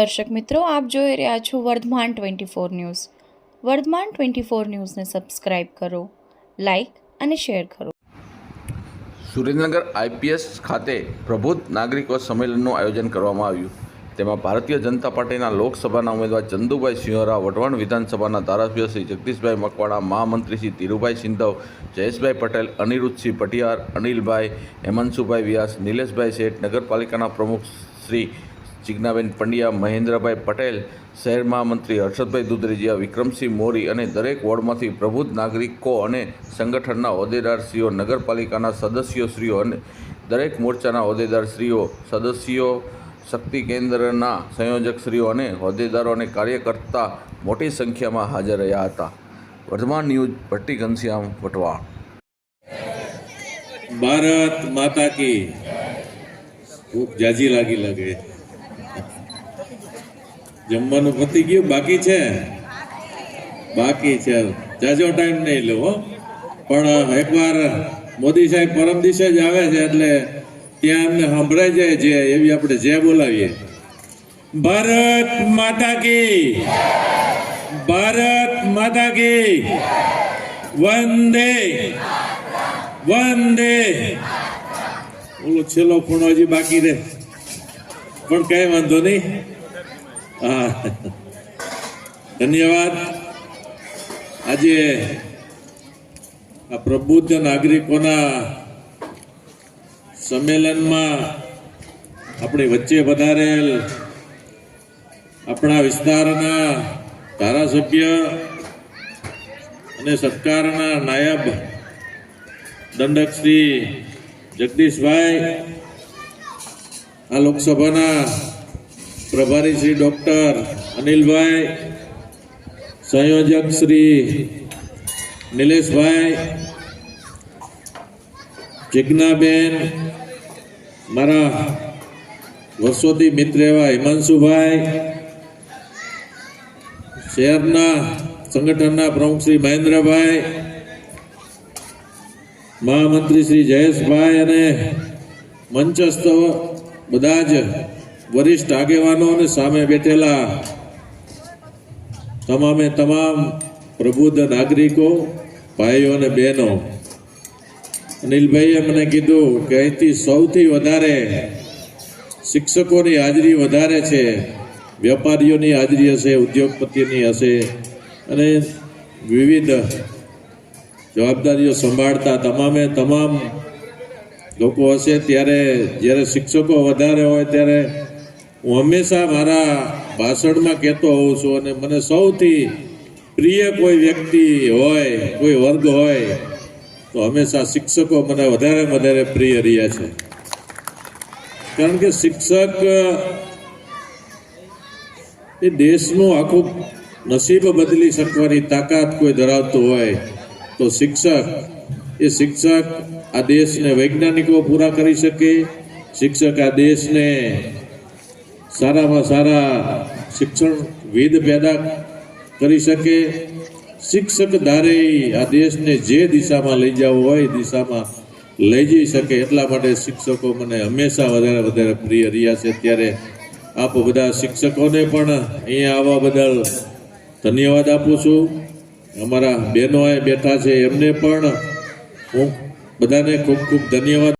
દર્શક મિત્રો, આપ જોઈ રહ્યા છો Vardhman twenty four news. Vardhman twenty four ન્યૂઝને સબસ્ક્રાઇબ કરો, લાઇક અને શેર કરો. સુરેન્દ્રનગર આઈપીએસ ખાતે પ્રબુદ્ધ નાગરિકો સંમેલનનું આયોજન કરવામાં આવ્યું. તેમાં ભારતીય જનતા પાર્ટીના લોકસભાના ઉમેદવાર ચંદુભાઈ સિંહોરા, વઢવાણ વિધાનસભાના ધારાસભ્ય શ્રી જગદીશભાઈ મકવાણા, મહામંત્રી શ્રી ધીરુભાઈ સિંધવ, જયેશભાઈ પટેલ, અનિરુદ્ધસિંહ પટિયાર અનિલભાઈ હેમંશુભાઈ વ્યાસ, નિલેશભાઈ શેઠ, નગરપાલિકાના પ્રમુખ શ્રી જિજ્ઞાબેન પંડ્યા, મહેન્દ્રભાઈ પટેલ શહેર મહામંત્રી હર્ષદભાઈ દુધરેજિયા, વિક્રમસિંહ મોરી અને દરેક વોર્ડમાંથી પ્રબુદ્ધ નાગરિકો અને સંગઠનના હોદ્દેદારશ્રીઓ, નગરપાલિકાના સદસ્યોશ્રીઓ અને દરેક મોરચાના હોદ્દેદારશ્રીઓ, સદસ્યો, શક્તિ કેન્દ્રના સંયોજકશ્રીઓ અને હોદ્દેદારો અને કાર્યકર્તા મોટી સંખ્યામાં હાજર રહ્યા હતા. વર્ધમાન ન્યૂઝ, ભટ્ટી ઘનશ્યામ વટવાણ ભારત માતા કી. ખૂબ જાજી લાગી લાગે. જમવાનું પતી ગયું, બાકી છે? બાકી છે. જાજો ટાઈમ નહીં લો પણ એકવાર મોદી સાહેબ પરમ દિવસે જ આવે છે, એટલે ત્યાં અમને સંભળાઈ જાય જે એવી આપણે જે બોલાવીએ. ભારત માતા કી. ભારત માતા કી. વંદે. વંદે. ઓલો છેલ્લો ખૂણો હજી બાકી રહે. પણ કઈ વાંધો નહીં. ધન્યવાદ. આજે આ પ્રબુદ્ધ નાગરિકોના સંમેલનમાં આપણી વચ્ચે વધારેલ આપણા વિસ્તારના ધારાસભ્ય અને સરકારના નાયબ દંડક શ્રી જગદીશભાઈ, આ લોકસભાના પ્રભારી શ્રી ડોક્ટર અનિલભાઈ, સંયોજક શ્રી નિલેશભાઈ, જિજ્ઞાબેન, મારા વર્ષોથી મિત્ર એવા હિમાંશુભાઈ, શહેરના સંગઠનના પ્રમુખ શ્રી મહેન્દ્રભાઈ, મહામંત્રી શ્રી જયેશભાઈ અને મંચસ્થ બધા જ વરિષ્ઠ આગેવાનો અને સામે બેઠેલા તમામે તમામ પ્રબુદ્ધ નાગરિકો, ભાઈઓ અને બહેનો, અનિલભાઈએ મને કીધું કે અહીંથી સૌથી વધારે શિક્ષકોની હાજરી વધારે છે, વેપારીઓની હાજરી હશે, ઉદ્યોગપતિની હશે અને વિવિધ જવાબદારીઓ સંભાળતા તમામે તમામ લોકો હશે. ત્યારે જ્યારે શિક્ષકો વધારે હોય ત્યારે હું હંમેશા મારા ભાષણમાં કહેતો હોઉં છું અને મને સૌથી પ્રિય કોઈ વ્યક્તિ હોય, કોઈ વર્ગ હોય, તો હંમેશા શિક્ષકો મને વધારે વધારે પ્રિય રહ્યા છે. કારણ કે શિક્ષક, એ દેશનું આખું નસીબ બદલી શકવાની તાકાત કોઈ ધરાવતું હોય, તો શિક્ષક, એ શિક્ષક આ દેશને વૈજ્ઞાનિકો પૂરા કરી શકે, શિક્ષક આ દેશને સારામાં સારા શિક્ષણ વેદ પેદા કરી શકે. શિક્ષક ધારે આ દેશને જે દિશામાં લઈ જવો હોય દિશામાં લઈ જઈ શકે. એટલા માટે શિક્ષકો મને હંમેશા વધારે વધારે પ્રિય રહ્યા છે. ત્યારે આપ બધા શિક્ષકોને પણ અહીંયા આવવા બદલ ધન્યવાદ આપું છું. અમારા બહેનો બેઠા છે. એમને પણ હું બધાને ખૂબ ખૂબ ધન્યવાદ